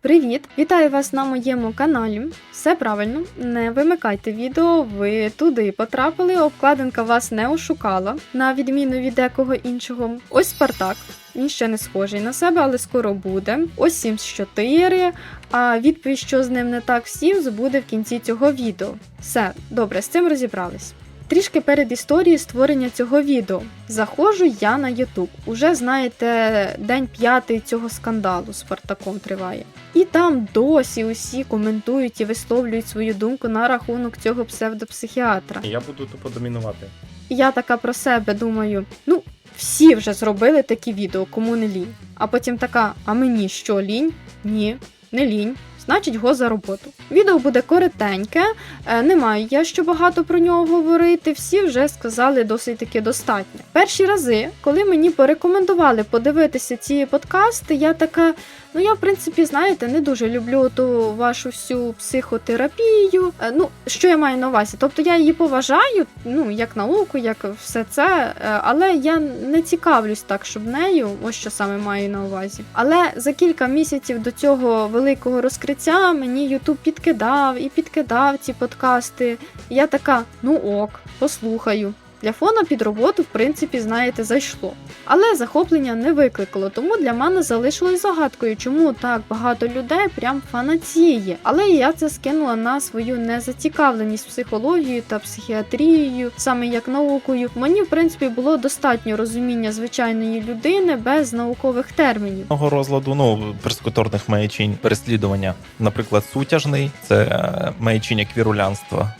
Привіт! Вітаю вас на моєму каналі. Все правильно, не вимикайте відео, ви туди потрапили, обкладинка вас не ошукала, на відміну від декого іншого. Ось Спартак. Він ще не схожий на себе, але скоро буде. Ось Sims 4. А відповідь, що з ним не так в Sims, буде в кінці цього відео. Все, добре, з цим розібрались. Трішки перед історією створення цього відео. Заходжу я на Ютуб. Уже знаєте, день п'ятий цього скандалу з Спартаком триває. І там досі усі коментують і висловлюють свою думку на рахунок цього псевдопсихіатра. Я буду тупо домінувати. Я така про себе думаю: ну, всі вже зробили такі відео, кому не лінь. А потім така: а мені що, лінь? Ні, не лінь. Значить, го за роботу. Відео буде коротеньке, е, немає я що багато про нього говорити. Всі вже сказали досить таки достатньо. Перші рази, коли мені порекомендували подивитися ці подкасти, я така. Ну, я, в принципі, знаєте, не дуже люблю ту вашу всю психотерапію. Е, Ну, що я маю на увазі? Тобто я її поважаю, ну, як науку, як все це, е, але я не цікавлюсь так, щоб нею, ось що саме маю на увазі. Але за кілька місяців до цього великого розкриття мені Ютуб підкидав і підкидав ці подкасти. Я така, ну ок, послухаю. Для фона під роботу, в принципі, знаєте, зайшло. Але захоплення не викликало, тому для мене залишилось загадкою, чому так багато людей прям фанатіє. Але я це скинула на свою незацікавленість психологією та психіатрією, саме як наукою. Мені, в принципі, було достатньо розуміння звичайної людини без наукових термінів. Розладу, ну, перскуторних маячинь, переслідування. Наприклад, сутяжний це е, маячиння квірулянства,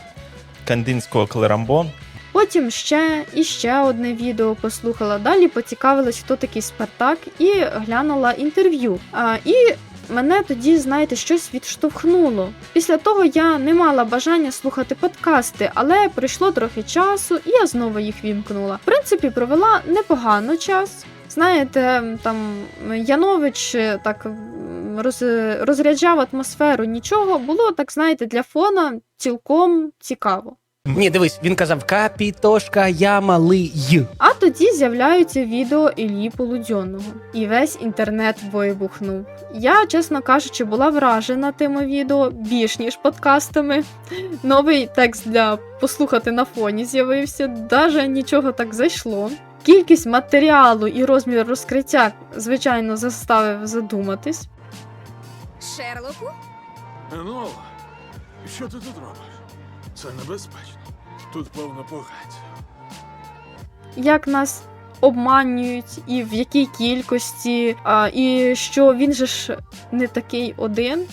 кандинського клерамбон. Потім ще і ще одне відео послухала. Далі поцікавилась, хто такий Спартак, і глянула інтерв'ю. А, і мене тоді, знаєте, щось відштовхнуло. Після того я не мала бажання слухати подкасти, але пройшло трохи часу, і я знову їх вімкнула. В принципі, провела непогано час. Знаєте, там Янович е, так роз, розряджав атмосферу, нічого було так, знаєте, для фона цілком цікаво. Ні, дивись, він казав капітошка, я малий. А тоді з'являються відео Іллі Полудьонного, і весь інтернет вибухнув. Я, чесно кажучи, була вражена тими відео більш ніж подкастами. Новий текст для послухати на фоні з'явився, даже нічого так зайшло. Кількість матеріалу і розмір розкриття, звичайно, заставив задуматись. Шерлоку? Ну, що ти тут робиш? Це небезпечно. Тут повно погать. як нас обманюють і в якій кількості, а, і що він же ж не такий один.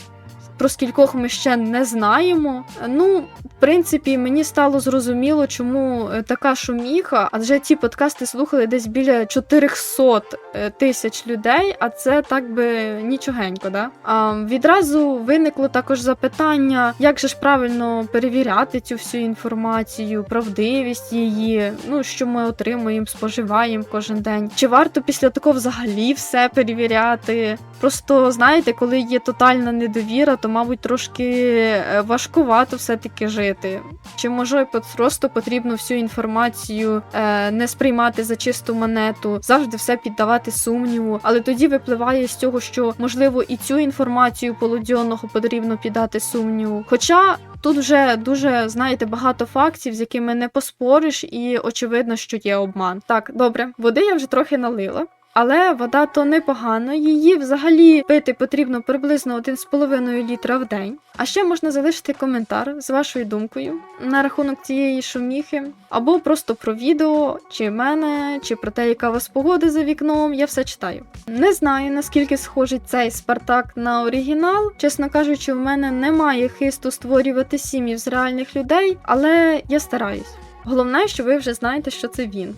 Про скількох ми ще не знаємо. Ну, в принципі, мені стало зрозуміло, чому е, така шуміха, адже ті подкасти слухали десь біля 400 е, тисяч людей, а це так би нічогенько, да? А, відразу виникло також запитання, як же ж правильно перевіряти цю всю інформацію, правдивість її, ну що ми отримуємо, споживаємо кожен день. Чи варто після такого взагалі все перевіряти? Просто знаєте, коли є тотальна недовіра, то мабуть трошки е, важкувато все-таки жити. Чи може просто потрібно всю інформацію е, не сприймати за чисту монету, завжди все піддавати сумніву, але тоді випливає з цього, що можливо і цю інформацію полудьонного потрібно піддати сумніву. Хоча тут вже дуже знаєте багато фактів, з якими не поспориш, і очевидно, що є обман. Так, добре, води я вже трохи налила. Але вода то непогано, її взагалі пити потрібно приблизно 1,5 літра в день. А ще можна залишити коментар з вашою думкою на рахунок цієї шуміхи, або просто про відео, чи мене, чи про те, яка у вас погода за вікном. Я все читаю. Не знаю наскільки схожий цей Спартак на оригінал. Чесно кажучи, в мене немає хисту створювати сім'їв з реальних людей, але я стараюсь. Головне, що ви вже знаєте, що це він.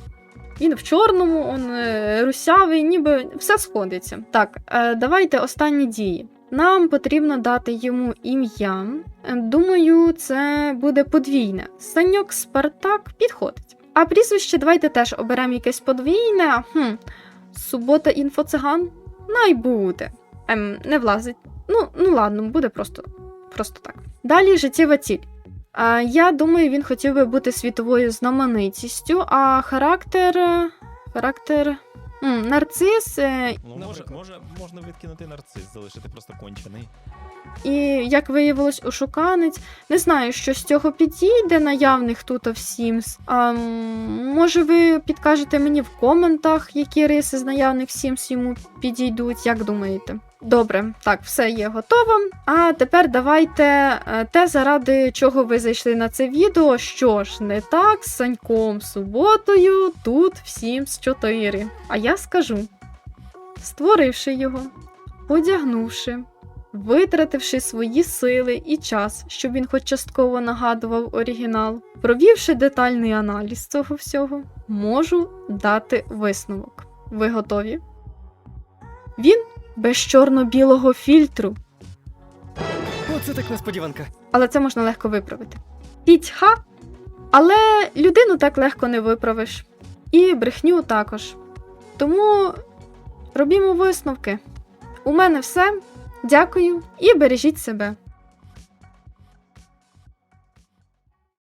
Він в чорному, он е, русявий, ніби все сходиться. Так, е, давайте останні дії. Нам потрібно дати йому ім'я. Е, Думаю, це буде подвійне. Саньок Спартак підходить. А прізвище давайте теж оберемо якесь подвійне. Хм, Субота інфоциган? Най буде. Ем, не влазить. Ну, ну ладно, буде просто, просто так. Далі життєва ціль. Я думаю, він хотів би бути світовою знаменитістю, а характер. Характер. М, нарцис, е, Ну, може, може, можна відкинути нарцис, залишити просто кончений. і, як виявилось, ошуканець. Не знаю, що з цього підійде наявних тут в Sims. А, м, може, ви підкажете мені в коментах, які риси з наявних Sims йому підійдуть, як думаєте? Добре, так, все є готово. А тепер давайте е, те, заради чого ви зайшли на це відео. Що ж, не так з Саньком суботою тут в Sims 4. А я скажу: створивши його, одягнувши, витративши свої сили і час, щоб він хоч частково нагадував оригінал, провівши детальний аналіз цього всього, можу дати висновок. Ви готові? Він без чорно-білого фільтру, Оце так несподіванка. але це можна легко виправити. Пітьха, але людину так легко не виправиш. І брехню також. Тому робімо висновки. У мене все. Дякую і бережіть себе.